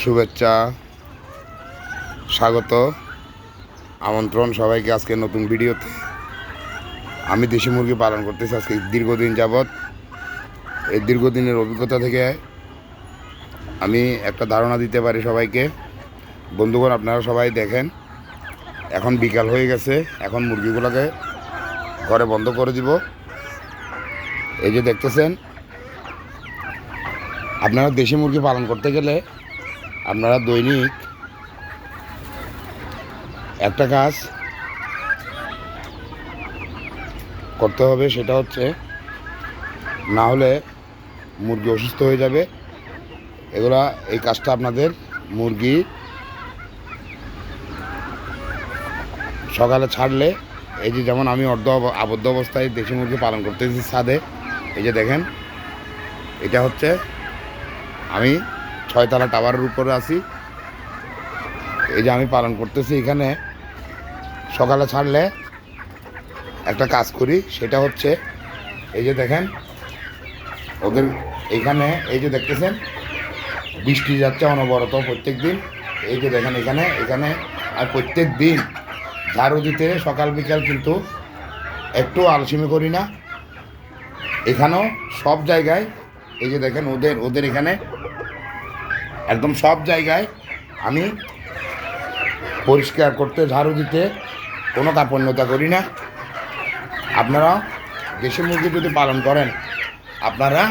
শুভেচ্ছা, স্বাগত, আমন্ত্রণ সবাইকে আজকে নতুন ভিডিওতে। আমি দেশি মুরগি পালন করতেছি আজকে দীর্ঘদিন যাবৎ। এই দীর্ঘদিনের অভিজ্ঞতা থেকে আমি একটা ধারণা দিতে পারি সবাইকে। বন্ধুগণ, আপনারা সবাই দেখেন, এখন বিকাল হয়ে গেছে, এখন মুরগিগুলোকে ঘরে বন্ধ করে দিব। এই যে দেখতেছেন, আপনারা দেশি মুরগি পালন করতে গেলে আপনারা দৈনিক একটা কাজ করতে হবে, সেটা হচ্ছে না হলে মুরগি অসুস্থ হয়ে যাবে। এগুলা, এই কাজটা আপনাদের মুরগি সকালে ছাড়লে, এই যে যেমন আমি অর্ধ আবদ্ধ অবস্থায় দেশি মুরগি পালন করতেছি ছাদে, এই যে দেখেন, এটা হচ্ছে আমি ছয়তলা টাওয়ারের উপরে আছি। এই যে আমি পালন করতেছি এখানে। সকালে ছাড়লে একটা কাজ করি, সেটা হচ্ছে, এই যে দেখেন, ওদের এখানে, এই যে দেখতেছেন, বৃষ্টি যাচ্ছে অনবরত প্রত্যেক দিন এই যে দেখেন এখানে এখানে, আর প্রত্যেক দিন ঝাড়ু দিতে সকাল বিকাল কিন্তু একটু আলসিমি করি না। এখানেও সব জায়গায়, এই যে দেখেন, ওদের ওদের এখানে একদম সব জায়গায় আমি পরিষ্কার করতে, ঝাড়ু দিতে কোনো কাপণ্যতা করি না। আপনারা দেশি মুরগি যদি পালন করেন, আপনারা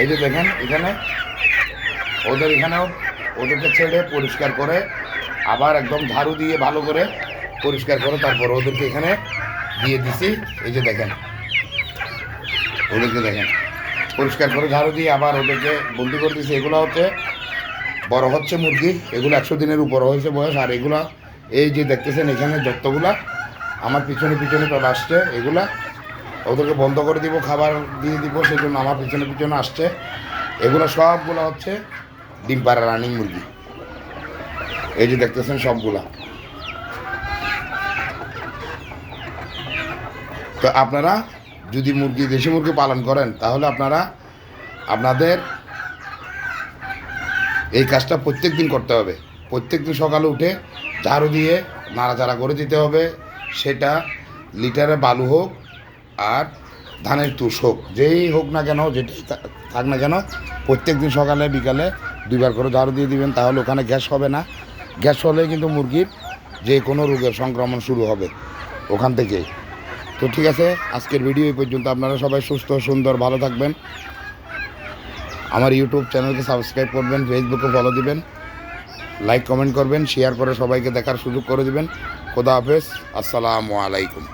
এই যে দেখেন এখানে, ওদের এখানেও ওদেরকে ছেড়ে পরিষ্কার করে আবার একদম ঝাড়ু দিয়ে ভালো করে পরিষ্কার করে তারপর ওদেরকে এখানে দিয়ে দিছি। এই যে দেখেন, ওদেরকে দেখেন। পরিষ্কার করে ঝাড়ু দিয়ে আবার ওদেরকে বন্দি করে দিয়েছে। এগুলো হচ্ছে বড় হচ্ছে মুরগি। এগুলো একশো দিনের উপর হয়েছে বয়স। আর এগুলো, এই যে দেখতেছেন এখানে যতগুলা আমার পিছনে পিছনে চলে আসছে এগুলা। ওদেরকে বন্ধ করে দিব, খাবার দিয়ে দিব সেই জন্য আমার পিছনে পিছনে আসছে। এগুলো সবগুলো হচ্ছে ডিম পাড়া রানিং মুরগি। এই যে দেখতেছেন সবগুলা। তো আপনারা যদি মুরগি, দেশি মুরগি পালন করেন, তাহলে আপনারা আপনাদের এই কাজটা প্রত্যেক দিন করতে হবে। প্রত্যেক দিন সকালে উঠে ঝাড়ু দিয়ে নাড়াচাড়া করে দিতে হবে। সেটা লিটারে বালু হোক আর ধানের তুষ হোক, যেই হোক না কেন যেটাই থা- থাক না কেন প্রত্যেক দিন সকালে, বিকালে দুইবার করে ঝাড়ু দিয়ে দিবেন, তাহলে ওখানে গ্যাস হবে না। গ্যাস হলে কিন্তু মুরগির যে কোনো রোগের সংক্রমণ শুরু হবে ওখান থেকেই তো ঠিক আছে, আজকের ভিডিও এই পর্যন্ত। আপনারা সবাই সুস্থ, সুন্দর, ভালো থাকবেন। আমার ইউটিউব চ্যানেলকে সাবস্ক্রাইব করবেন ফেসবুকে ফলো দিবেন। লাইক কমেন্ট করবেন শেয়ার করে সবাইকে দেখার সুযোগ করে দিবেন। খোদা হাফেজ, আসসালামু আলাইকুম।